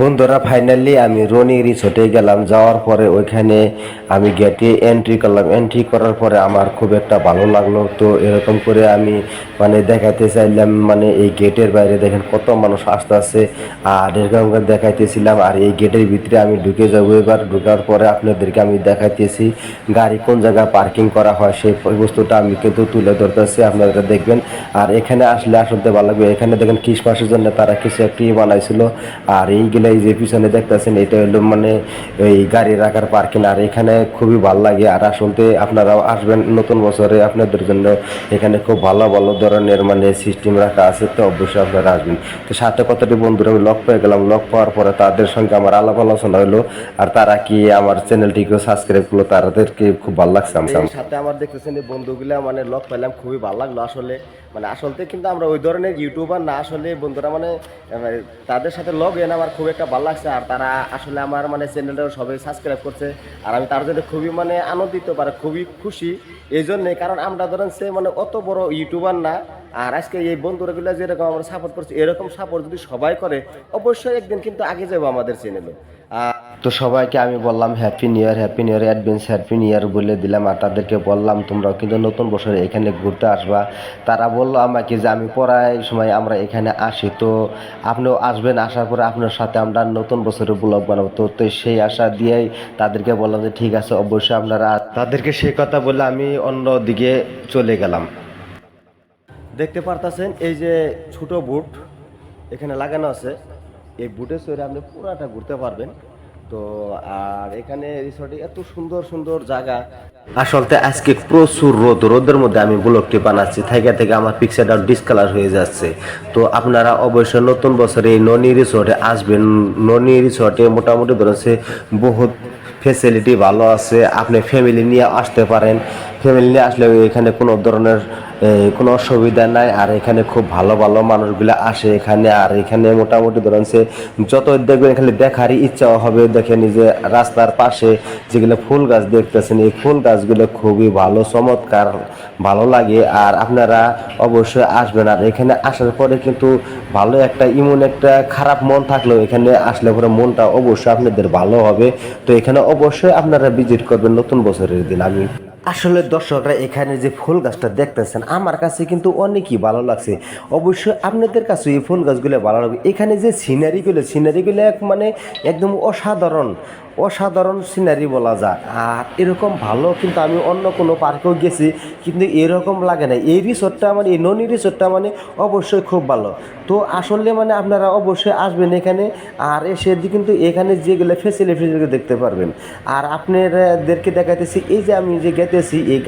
বন্ধুরা ফাইনালি আমি রনি রিসোর্টে গেলাম। যাওয়ার পরে ওইখানে আমি গেটে এন্ট্রি করলাম। এন্ট্রি করার পরে আমার খুব একটা ভালো লাগল। তো এরকম করে আমি মানে দেখাতে চাইলাম মানে এই গেটের বাইরে দেখেন কত মানুষ আসতে আছে আর এরকম করে দেখাইতেছিলাম। আর এই গেটের ভিতরে আমি ঢুকে যাব এবার। ঢুকার পরে আপনাদেরকে আমি দেখাইতেছি গাড়ি কোন জায়গায় পার্কিং করা হয়, সেই বস্তুটা আমি কিন্তু তুলে ধরতেছি। আপনারা দেখবেন। আর এখানে আসলে আসলে ভালো লাগবে। এখানে দেখেন খ্রিসমাসের জন্য তারা কিছু একটি বানাইছিল। আর এইগুলো এই যে পিছনে দেখতেছেন, এটা হলো মানে এই গাড়ি রাখার পার্কিং আর এখানে খুবই ভালো লাগে। আর আসলে আপনারাও আসবেন নতুন বছরে, আপনাদের জন্য এখানে খুব ভালো ভালো ধরনের মানে সিস্টেম রাখা আছে, তো অবশ্যই আপনারা আসবেন। তো সাথে কতটি বন্ধুরা, আমি লক পেয়ে গেলাম। লক পাওয়ার পরে তাদের সঙ্গে আমার আলাপ আলোচনা হলো। আর তারা কি আমার চ্যানেলটিকে সাবস্ক্রাইব করল, তাদেরকে খুব ভালো লাগছে আমার সাথে আমার দেখতেছেন এই বন্ধুগুলা মানে লক পেলাম, খুবই ভালো লাগল আসলে। মানে আসলে কিন্তু আমরা ওই ধরনের ইউটিউবার না আসলে বন্ধুরা মানে তাদের সাথে লগ ইন আমার খুব একটা ভালো লাগছে আর তারা আসলে আমার মানে চ্যানেলটাও সবাই সাবস্ক্রাইব করছে। আর আমি তার জন্য খুবই মানে আনন্দিত পারে খুবই খুশি। এই জন্যে কারণ আমরা ধরেন সে মানে অত বড় ইউটিউবার না, আর আজকে এই বন্ধুরাগুলো যেরকম আমরা সাপোর্ট করছি, এরকম সাপোর্ট যদি সবাই করে, অবশ্যই একদিন কিন্তু আগে যাব আমাদের চ্যানেলে তো সবাইকে আমি বললাম happy new year happy new year advance happy new year বলে দিলাম। আর তাদেরকে বললাম, তোমরাও কিন্তু নতুন বছরে এখানে ঘুরতে আসবা। তারা বলল আমাকে যে, আমি পড়াই সময় আমরা এখানে আসি। তো আপনিও আসবেন, আসার পরে আপনার সাথে আমরা নতুন বছরের ব্লগ বানাবো। তো তো সেই আশা দিয়েই তাদেরকে বললাম যে, ঠিক আছে, অবশ্যই আপনারা তাদেরকে সেই কথা বলে আমি অন্য দিকে চলে গেলাম। দেখতে পারতাছেন, এই যে ছোট বুট এখানে লাগানো আছে। এই বুটে চড়ে আপনি পুরাটা ঘুরতে পারবেন। তো, আর এখানে রিসর্টে এত সুন্দর সুন্দর জায়গা। আসলে আজকে প্রচুর রোদ, রোদের মধ্যে আমি ব্লগটি বানাচ্ছি। থেকে থেকে আমার পিকচারটা ডিসকালার হয়ে যাচ্ছে। তো আপনারা অবশ্যই নতুন বছরে এই ননি রিসর্টে আসবেন। ননি রিসর্টে মোটামুটি ধরেছে বহুত ফেসিলিটি ভালো আছে। আপনি ফ্যামিলি নিয়ে আসতে পারেন। ফ্যামিলি নিয়ে আসলে এখানে কোনো ধরনের কোনো অসুবিধা নাই। আর এখানে খুব ভালো ভালো মানুষগুলো আসে এখানে। আর এখানে মোটামুটি ধরেন সে যত দেখবেন এখানে দেখারই ইচ্ছা হবে, দেখেন যে রাস্তার পাশে যেগুলো ফুল গাছ দেখতেছেন, এই ফুল গাছগুলো খুবই ভালো, চমৎকার, ভালো লাগে। আর আপনারা অবশ্যই আসবেন। আর এখানে আসার পরে কিন্তু ভালো একটা, ইমন একটা খারাপ মন থাকলেও এখানে আসলে পরে মনটা অবশ্যই আপনাদের ভালো হবে। তো এখানে অবশ্যই আপনারা ভিজিট করবেন নতুন বছরের দিন, আমি। আসলে দর্শকরা এখানে যে ফুল গাছটা দেখতেছেন, আমার কাছে কিন্তু অনেকই ভালো লাগছে। অবশ্যই আপনাদের কাছে এই ফুল গাছগুলো ভালো লাগবে। এখানে যে সিনারিগুলো সিনারিগুলো এক মানে একদম অসাধারণ। অসাধারণ সিনারি বলা যায়। আর এরকম ভালো কিন্তু আমি অন্য কোনো পার্কেও গেছি, কিন্তু এরকম লাগে না। এই রিসোর্টটা মানে এই ননি রিসোর্টটা মানে অবশ্যই খুব ভালো। তো আসলে মানে আপনারা অবশ্যই আসবেন এখানে, আর এসে কিন্তু এখানে যেগুলো ফেসিলিটি দেখতে পারবেন। আর আপনাদেরকে দেখাইতেছি, এই যে আমি যে গেতেছি, এই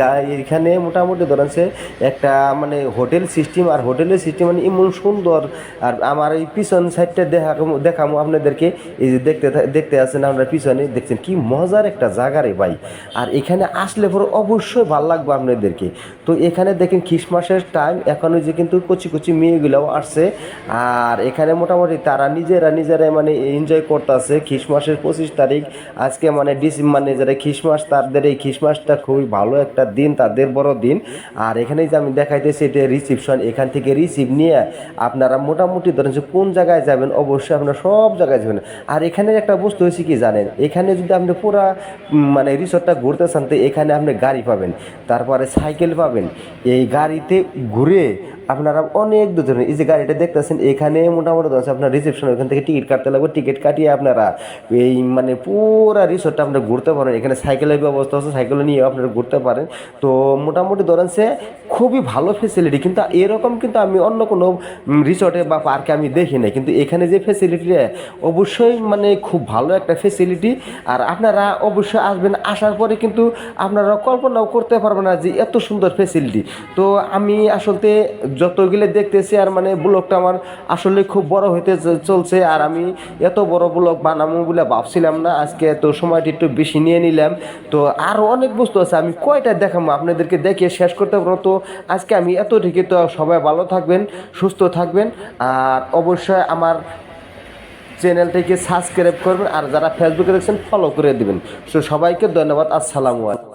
এখানে মোটামুটি ধরেন সে একটা মানে হোটেল সিস্টেম আর হোটেলের সিস্টেম মানে এমন সুন্দর। আর আমার এই পিছন সাইডটা দেখা দেখামো আপনাদেরকে। এই যে দেখতে দেখতে আছেন আমরা পিছনে। দেখছেন কি মজার একটা জায়গা রে ভাই। আর এখানে আসলে পরে অবশ্যই ভালো লাগবে আপনাদেরকে। তো এখানে দেখেন খ্রিসমাসের টাইম এখন যে কিন্তু কচি কচি মেয়েগুলোও আসছে। আর এখানে মোটামুটি তারা নিজেরা নিজেরাই মানে এনজয় করতেছে খ্রিসমাসের পঁচিশ তারিখ। আজকে মানে ডিসেম্বর মানে যারা খ্রিসমাস, তাদের এই খ্রিসমাসটা খুবই ভালো একটা দিন, তাদের বড় দিন। আর এখানে যে আমি দেখাইতেছি এটা রিসিপশন এখান থেকে রিসিভ নিয়ে আপনারা মোটামুটি ধরেন যে কোন জায়গায় যাবেন, অবশ্যই আপনারা সব জায়গায় যাবেন। আর এখানে একটা বস্তু হয়েছে কি জানেন? এখানে যদি আপনি পুরা মানে রিসোর্টটা ঘুরতে চান, তো এখানে আপনি গাড়ি পাবেন। তারপরে সাইকেল পাবেন। এই গাড়িতে ঘুরে আপনারা অনেক দূর এই যে গাড়িটা দেখতেছেন, এখানে মোটামুটি ধরছে আপনার রিসেপশন ওখান থেকে টিকিট কাটতে লাগবে। টিকিট কাটিয়ে আপনারা এই মানে পুরো রিসোর্টটা আপনারা ঘুরতে পারেন। এখানে সাইকেলের ব্যবস্থা আছে সাইকেল নিয়ে আপনারা ঘুরতে পারেন। তো মোটামুটি ধরেন সে খুবই ভালো ফেসিলিটি কিন্তু এরকম কিন্তু আমি অন্য কোনো রিসোর্টে বা পার্কে আমি দেখি নাই। কিন্তু এখানে যে ফেসিলিটি অবশ্যই মানে খুব ভালো একটা ফেসিলিটি আর আপনারা অবশ্যই আসবেন, আসার পরে কিন্তু আপনারা কল্পনাও করতে পারবেন না যে এত সুন্দর ফেসিলিটি তো আমি আসলে যতগুলো দেখতেছি আর মানে ব্লগটা আমার আসলে খুব বড় হইতে চলছে আর আমি এত বড় ব্লগ বানাবো বলে ভাবছিলাম না। আজকে তো সময়টা একটু বেশি নিয়ে নিলাম। তো আরও অনেক বস্তু আছে, আমি কয়টা দেখাবো আপনাদেরকে দেখে শেষ করতে পারব। তো আজকে আমি এত ঠিকই তো সবাই ভালো থাকবেন, সুস্থ থাকবেন আর অবশ্যই আমার চ্যানেলটিকে সাবস্ক্রাইব করবেন আর যারা ফেসবুকে দেখছেন ফলো করে দিবেন। সো সবাইকে ধন্যবাদ, আসসালামু আলাইকুম।